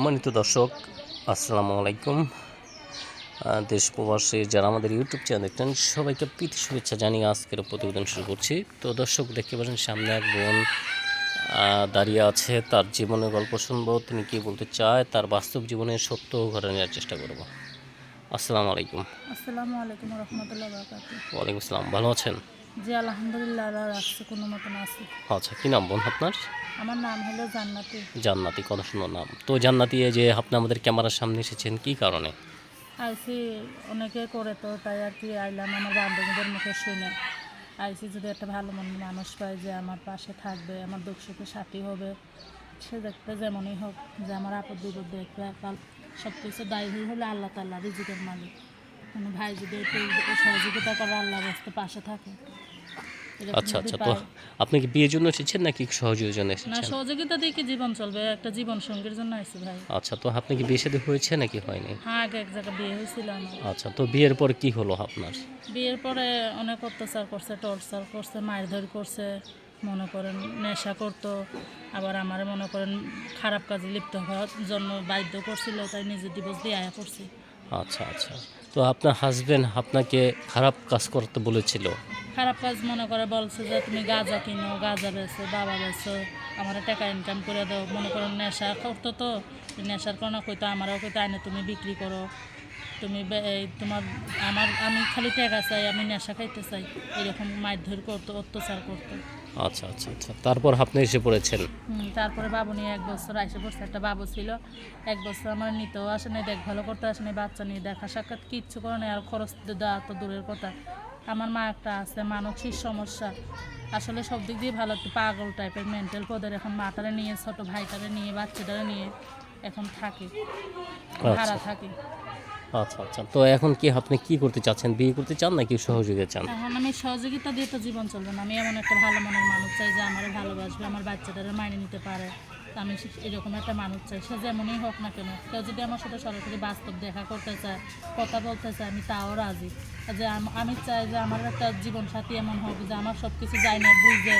সম্মানিত দর্শক আসসালামু আলাইকুম। আহ, দেশ প্রবাসী যারা আমাদের ইউটিউব চ্যানেল দেখতেন সবাইকে প্রীতি শুভেচ্ছা জানিয়ে আজকের প্রতিবেদন শুরু করছি। তো দর্শক দেখতে পাচ্ছেন সামনে এক বোন দাঁড়িয়ে আছে। তার জীবনের গল্প শুনব তিনি কী বলতে চায় তার বাস্তব জীবনের সত্য ঘরে নেওয়ার চেষ্টা করব। আসসালামু আলাইকুম। আসসালামু আলাইকুম রহমতুল্লাহ ওয়ালাইকুম আসসালাম ভালো আছেন? জি আলহামদুলিল্লাহ আল্লাহ রাখছে কোনো মতন আছি। আচ্ছা কী নাম বোন আপনার? আমার নাম হলো জান্নাতি। জান্নাতি কত সুন্দর নাম। তো জান্নাতি এই যে আপনি আমাদের ক্যামেরার সামনে এসেছেন কী কারণে? আইসি অনেকে করে তো তাই আর কি আইলাম আমার বান্ধবীদের মুখে শুনে। আইসি যদি একটা ভালো মন মানুষ পায় যে আমার পাশে থাকবে আমার দুঃখ সুখে সাথী হবে সে দেখতে যেমনই হোক যে আমার আপদ বিপদ দেখবে সব কিছু দায়ী হলে আল্লাহ তাল্লাহ রিজিকের মালিক। কোনো ভাই যদি একটু সহযোগিতা করে আল্লাহ রাস্তে পাশে থাকে। আচ্ছা আচ্ছা তো আপনি কি বিয়ের জন্য এসেছেন নাকি সহযোগের জন্য না সহযোগিতা দিয়ে কি জীবন চলবে? একটা জীবন সঙ্গীর জন্য আইসি ভাই। আচ্ছা তো আপনি কি বিয়ে শাদী হয়েছে নাকি হয়নি? হ্যাঁ আগে এক জায়গায় বিয়ে হয়েছিল আমার। আচ্ছা তো বিয়ের পর কি হলো আপনার? বিয়ের পরে অনেক অত্যাচার করছে টর্চার করছে মারধর করছে মনে করেন নেশা করতো। আবার আমার মনে করেন খারাপ কাজে লিপ্ত হওয়ার জন্য বাধ্য করছিল তাই নিজে দিবস দিয়ে আয়া করছি আচ্ছা আচ্ছা। তো আপনার হাজবেন্ড আপনাকে খারাপ কাজ করতে বলেছিল। খারাপ কাজ মনে করে বলছে যে, তুমি গাঁজা কিনো, গাঁজা বেছো বাবা বেছো আমার টাকা ইনকাম করে দাও। মনে করো নেশা করতো তো, নেশার কোনো কইতো, আমারও কইতো, আইনে তুমি বিক্রি করো। তুমি তোমার আমার আমি খালি টাকা চাই আমি নেশা খাইতে চাই এরকম মারধর করতো অত্যাচার করতো। আচ্ছা আচ্ছা আচ্ছা। তারপর আপনি এসে পড়েছেন? তারপরে বাবু নিয়ে এক বছর আইসে পড়ছে একটা বাবু ছিল। এক বছর আমার নিতেও আসে নাই দেখভালও করতে আসে নাই বাচ্চা নিয়ে দেখা সাক্ষাৎ কিচ্ছু করে নাই আর খরচ দেওয়া তো দূরের কথা। আমার মা একটা আছে মানসিক সমস্যা। আসলে সব দিক দিয়ে ভালো একটু পাগল টাইপের মেন্টাল পদের এখন মাটারে নিয়ে ছোট ভাইটারে নিয়ে বাচ্চাটারে নিয়ে এখন থাকে। ভাড়া থাকি। আচ্ছা আচ্ছা। তো এখন কি আপনি কি করতে চাচ্ছেন? বিয়ে করতে চান নাকি সহযোগিতা চান? এখন আমি সহযোগিতা দিয়ে তো জীবন চলবে না। আমি এমন একটা ভালো মনের মানুষ চাই যে আমার ভালোবাসবে, আমার বাচ্চাটারে মাইনে নিতে পারে। আমি এরকম একটা মানুষ চাই। সে যেমনই হোক না কেন, কেউ যদি আমার সাথে সরাসরি বাস্তব দেখা করতে চায়, কথা বলতে চায়, আমি তাও রাজি। যে আম- চাই যে আমার একটা জীবন সাথী এমন হোক যে আমার সব কিছু যাই বুঝে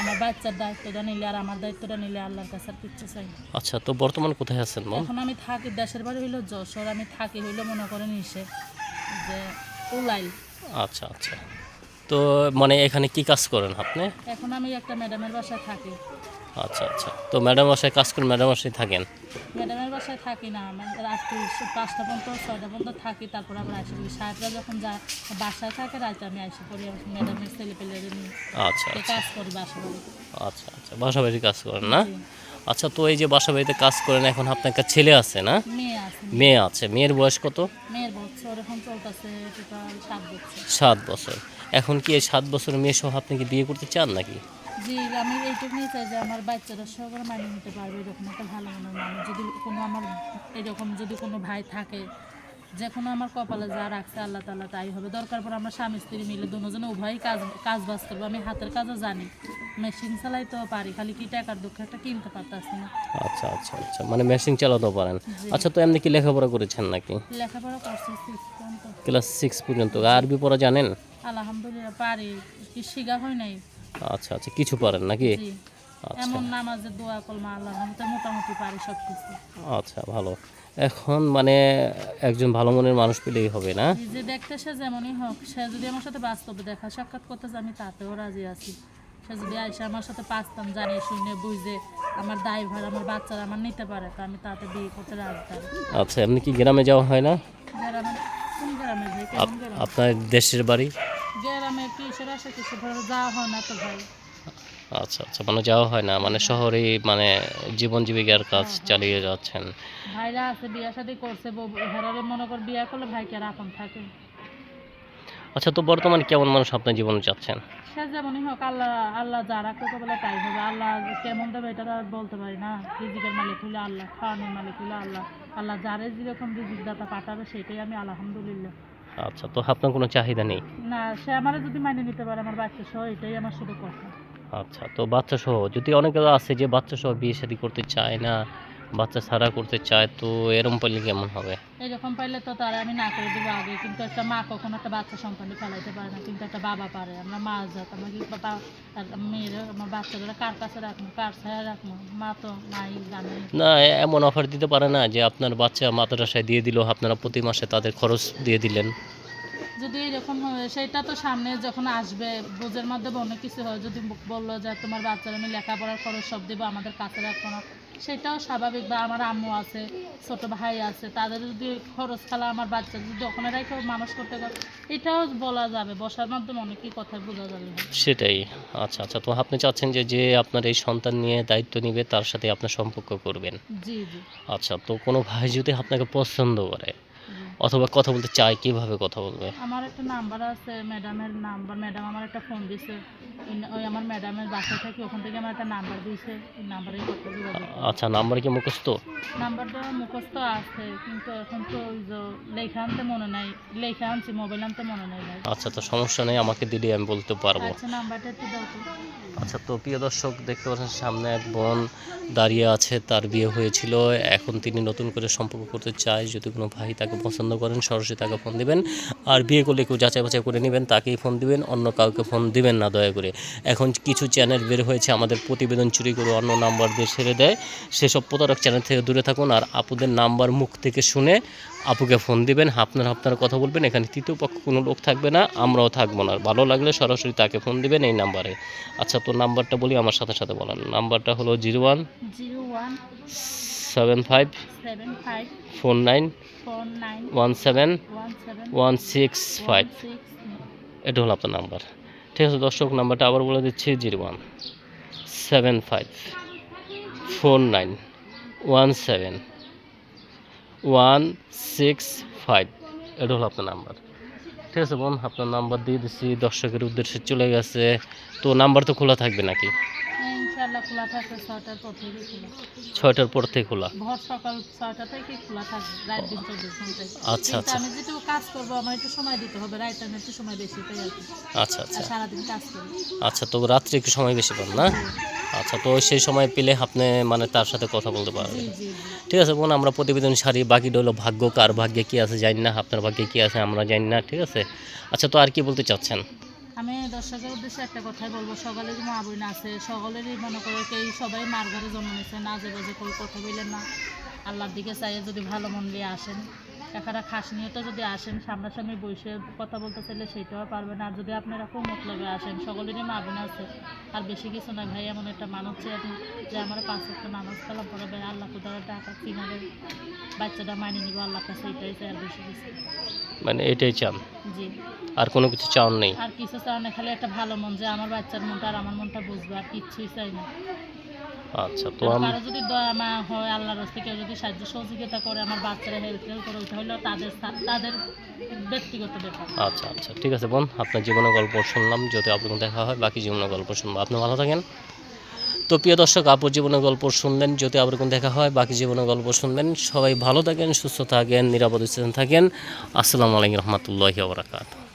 আমার বাচ্চার দায়িত্বটা নিলে আর আমার দায়িত্বটা নিলে আল্লাহর কাছে আর কিচ্ছু চাই না। আচ্ছা তো বর্তমান কোথায় আছেন মা এখন আমি থাকি দেশের বাড়ি হইল যশোর আমি থাকি হইল মনে করেন ইসে যে উলাইল। আচ্ছা আচ্ছা। তো মানে এখানে কি কাজ করেন আপনি? এখন আমি একটা ম্যাডামের বাসায় থাকি। আচ্ছা আচ্ছা। তো ম্যাডাম বাসায় কাজ করেন ম্যাডাম বাসায় থাকেন? ম্যাডামের বাসায় থাকি না আমি রাত্রি পাঁচটা পর্যন্ত ছয়টা পর্যন্ত থাকি তারপর আমরা আসে। করি সাহেবরা যখন যা বাসায় থাকে রাতে আমি আসে করি ম্যাডামের ছেলে পেলে নিয়ে আচ্ছা আচ্ছা। কাজ করি বাসা আচ্ছা আচ্ছা। বাসা বাড়ি কাজ করেন না? আচ্ছা তো এই যে বাসা বাড়িতে কাজ করেন এখন আপনার একটা ছেলে আছে না? মেয়ে আছে। মেয়ে আছে। মেয়ের বয়স কত? মেয়ের বছর এখন চলতেছে সাত বছর। সাত বছর। এখন কি এই সাত বছর মেয়ে সহ আপনি কি বিয়ে করতে চান নাকি? জি, আমি এইটুকু নিয়ে চাই যে আমার বাচ্চারা সবার মানিয়ে নিতে পারবে, এরকম একটা ভালো মনের মানুষ। যদি কোনো আমার, এরকম যদি কোনো ভাই থাকে যে কোনো আমার কপালে যা রাখছে আল্লাহ তাল্লাহ তাই হবে। দরকার পর আমরা স্বামী স্ত্রী মিলে দুজনে উভয়ই কাজ কাজ বাজ করব আমি হাতের কাজও জানি। মেশিন চালাইতেও পারি খালি কি টাকার দুঃখ একটা কিনতে পারতাছি না। আচ্ছা আচ্ছা আচ্ছা। মানে মেশিন চালাতেও পারেন। আচ্ছা তো এমনি কি লেখাপড়া করেছেন নাকি? লেখাপড়া করছি ক্লাস সিক্স পর্যন্ত। আরবি পড়া জানেন? আলহামদুলিল্লাহ পারি। কি শিখা হয় নাই। আচ্ছা আচ্ছা। কিছু পারেন নাকি? আচ্ছা। এমন নামাজের দোয়া কলমা আল্লাহ মোটামুটি পারি সব কিছু আচ্ছা ভালো। এখন মানে একজন ভালো মনের মানুষ পেলেই হবে না। যে দেখতে সে যেমনই হোক সে যদি আমার সাথে বাস্তবে দেখা সাক্ষাৎ করতে আমি তাতেও রাজি আছি। সে যদি আইসে আমার সাথে পাঁচতাম জানি শুনে বুঝে আমার দায়ভার আমার বাচ্চারা আমার নিতে পারে তো আমি তাতে বিয়ে করতে রাজি আচ্ছা এমনি কি গ্রামে যাওয়া হয় না? আপনার দেশের বাড়ি? গ্রামে কিসের আসে কিছু যাওয়া হয় না তো ভাই? আচ্ছা আচ্ছা মানে যাওয়া হয় না মানে শহরে মানে জীবন জীবিকার কাজ চালিয়ে যাচ্ছেন। ভাইরা আছে বিয়া শাদি করছে হেরারে মনে কর বিয়া করলে ভাইকে আর আপন থাকে। আচ্ছা তো বর্তমানে কেমন মানুষ আপনার জীবনে যাচ্ছেন? সে যেমনই হোক আল্লাহ আল্লাহ যা রাখতে বলে তাই হবে। আল্লাহ কেমন দেবে এটা আর বলতে পারি না। রিজিকের মালিক হইলে আল্লাহ খাওয়ানোর মালিক হইলে আল্লাহ। আল্লাহ যারে যেরকম রিজিক দাতা পাঠাবে সেটাই আমি আলহামদুলিল্লাহ। আচ্ছা তো আপনার কোনো চাহিদা নেই? না সে আমার যদি মানিয়ে নিতে পারে আমার বাচ্চা সহ এটাই আমার শুধু কথা। আচ্ছা তো বাচ্চা সহ যদি অনেকে আছে যে বাচ্চা সহ বিয়ে শাদী করতে চায় না বাচ্চা ছাড়া করতে চায় তো এরম পাইলে কেমন হবে? এরকম পাইলে তো তারা আমি না করে দেবো আগে কিন্তু একটা মা কখনো একটা বাচ্চা সন্তানকে ফেলাইতে পারে না কিন্তু একটা বাবা পারে। আমরা মা যাত আমরা কি মেয়েরা আমার বাচ্চাগুলো কার কাছে রাখব কার ছায়া রাখব? মা তো নাই জানে না। এমন অফার দিতে পারে না যে আপনার বাচ্চা মাদ্রাসায় দিয়ে দিল আপনারা প্রতি মাসে তাদের খরচ দিয়ে দিলেন। যদি এরকম সেটা তো সামনে যখন আসবে বোঝের মাধ্যমে অনেক কিছু হয়। যদি বলল যে তোমার বাচ্চারা আমি লেখাপড়ার খরচ সব দেবো আমাদের কাছে রাখব না সেটাও স্বাভাবিক। বা আমার আম্মু আছে ছোট ভাই আছে তাদের যদি খরচ খেলা আমার বাচ্চা যদি ওখানে রেখে মানুষ করতে পারে এটাও বলা যাবে বসার মাধ্যমে অনেকই কথা বোঝা যাবে। সেটাই। আচ্ছা আচ্ছা তো আপনি চাচ্ছেন যে যে আপনার এই সন্তান নিয়ে দায়িত্ব নেবে তার সাথে আপনার সম্পর্ক করবেন? জি জি। আচ্ছা তো কোনো ভাই যদি আপনাকে পছন্দ করে। অথবা কথা বলতে চায় কীভাবে কথা বলবে? আমার একটা নাম্বার আছে ম্যাডামের নাম্বার ম্যাডাম আমার একটা ফোন দিছে। ওই- আমার ম্যাডামের বাসায় থাকি ওখান থেকে আমার একটা নাম্বার দিয়েছে ওই নাম্বারে। আচ্ছা নাম্বার কি মুখস্থ? নাম্বারটা মুখস্থ আছে কিন্তু এখন তো ওই যে লেখা আনতে মনে নাই লেখা আনছি মোবাইল আনতে মনে নাই আচ্ছা তো সমস্যা নেই আমাকে দিলে আমি বলতে পারব। আচ্ছা নাম্বারটা একটু দাও তো। আচ্ছা তো প্রিয় দর্শক দেখতে পাচ্ছেন সামনে এক বোন দাঁড়িয়ে আছে তার বিয়ে হয়েছিল। এখন তিনি নতুন করে সম্পর্ক করতে চায় যদি কোনো ভাই তাকে পছন্দ করেন সরাসরি তাকে ফোন দিবেন। আর বিয়ে করলে কেউ যাচাই বাছাই করে নেবেন তাকেই ফোন দিবেন অন্য কাউকে ফোন দিবেন না দয়া করে। এখন কিছু চ্যানেল বের হয়েছে আমাদের প্রতিবেদন চুরি করে অন্য নাম্বার দিয়ে ছেড়ে দেয়। সেসব প্রতারক চ্যানেল থেকে দূরে থাকুন আর আপুদের নাম্বার মুখ থেকে শুনে আপুকে ফোন দিবেন। আপনার আপনার কথা বলবেন এখানে তৃতীয় পক্ষ কোনো লোক থাকবে না আমরাও থাকব না। ভালো লাগলে সরাসরি তাকে ফোন দিবেন এই নাম্বারে। আচ্ছা তো নাম্বারটা বলি আমার সাথে সাথে বলেন। নাম্বারটা হলো zero one zero one seven five seven five four nine one seven one six five এটা হলো আপনার নাম্বার। ঠিক আছে দর্শক, নাম্বারটা আবার বলে দিচ্ছি zero one seven five four nine one seven one six five এটা হলো আপনার নাম্বার। ঠিক আছে বোন, আপনার নাম্বার দিয়ে দিচ্ছি, দর্শকের উদ্দেশ্যে চলে গেছে। তো নাম্বার তো খোলা থাকবে নাকি? খোলা থাকবে ছয়টার পর থেকে খোলা। ছয়টার পর থেকে খোলা? ভোর সকাল ছয়টা থেকে খোলা থাকবে রাত দিন চব্বিশ ঘন্টায়। আচ্ছা, আচ্ছা। আমি যেটুকু কাজ করব আমার একটু সময় দিতে হবে রাত টাইমে একটু সময় বেশি পাই আচ্ছা আচ্ছা। সারাদিন কাজ করি। আচ্ছা তো রাত্রে একটু সময় বেশি পান না? আচ্ছা তো সেই সময় পেলে আপনি মানে তার সাথে কথা বলতে পারবেন। ঠিক আছে বোন আমরা প্রতিবেদন সারি বাকি হলো ভাগ্য কার ভাগ্যে কি আছে জানি না আপনার ভাগ্যে কি আছে আমরা জানি না ঠিক আছে? আচ্ছা তো আর কি বলতে চাচ্ছেন? আমি দর্শকের উদ্দেশ্যে একটা কথাই বলব সকলেরই মা বোন আছে, সকলেরই মনে করে কেউ সবাই মার ঘরে জন্ম নিচ্ছে না যে বাজে করে কথা বললেন না। আল্লাহর দিকে চাইয়ে যদি ভালো মন নিয়ে আসেন। একটা খাস নিয়ে তো যদি আসেন সামনাসামনি বসে কথা বলতে চাইলে সেটাও পারবেন আর যদি আপনারা খুব মতলবে আসেন সকলেরই মা বোন আছে। আর বেশি কিছু না ভাই এমন একটা মানুষ চেয়ে যে আমার পাঁচ একটা নামাজ কালাম পড়াবে আল্লাহ কোথাও টাকা চিনাবে বাচ্চাটা মানিয়ে নিব আল্লাহ কাছে এটাই চাই আর বেশি কিছু মানে এটাই চান? জি। আর কোনো কিছু চান নেই? আর কিছু চাও না খালি একটা ভালো মন যে আমার বাচ্চার মনটা আর আমার মনটা বুঝবে আর কিচ্ছুই চাই না। আচ্ছা তো যদি দয়া মায়া হয় আল্লাহর হস্তে কেউ যদি সাহায্য সহযোগিতা করে আমার বাচ্চারা হেল্প টেল্প করে ওইটা হলো তাদের তাদের ব্যক্তিগত ব্যাপার। আচ্ছা আচ্ছা ঠিক আছে বোন আপনার জীবনের গল্প শুনলাম যদি আপনার দেখা হয় বাকি জীবনের গল্প শুনব। আপনি ভালো থাকেন। তো প্রিয় দর্শক আপুর জীবনের গল্প শুনলেন যদি আবার কোনো দেখা হয় বাকি জীবনের গল্প শুনবেন সবাই ভালো থাকেন সুস্থ থাকেন নিরাপদ থাকেন। আসসালামু আলাইকুম রহমতুল্লাহি ওবরাকাত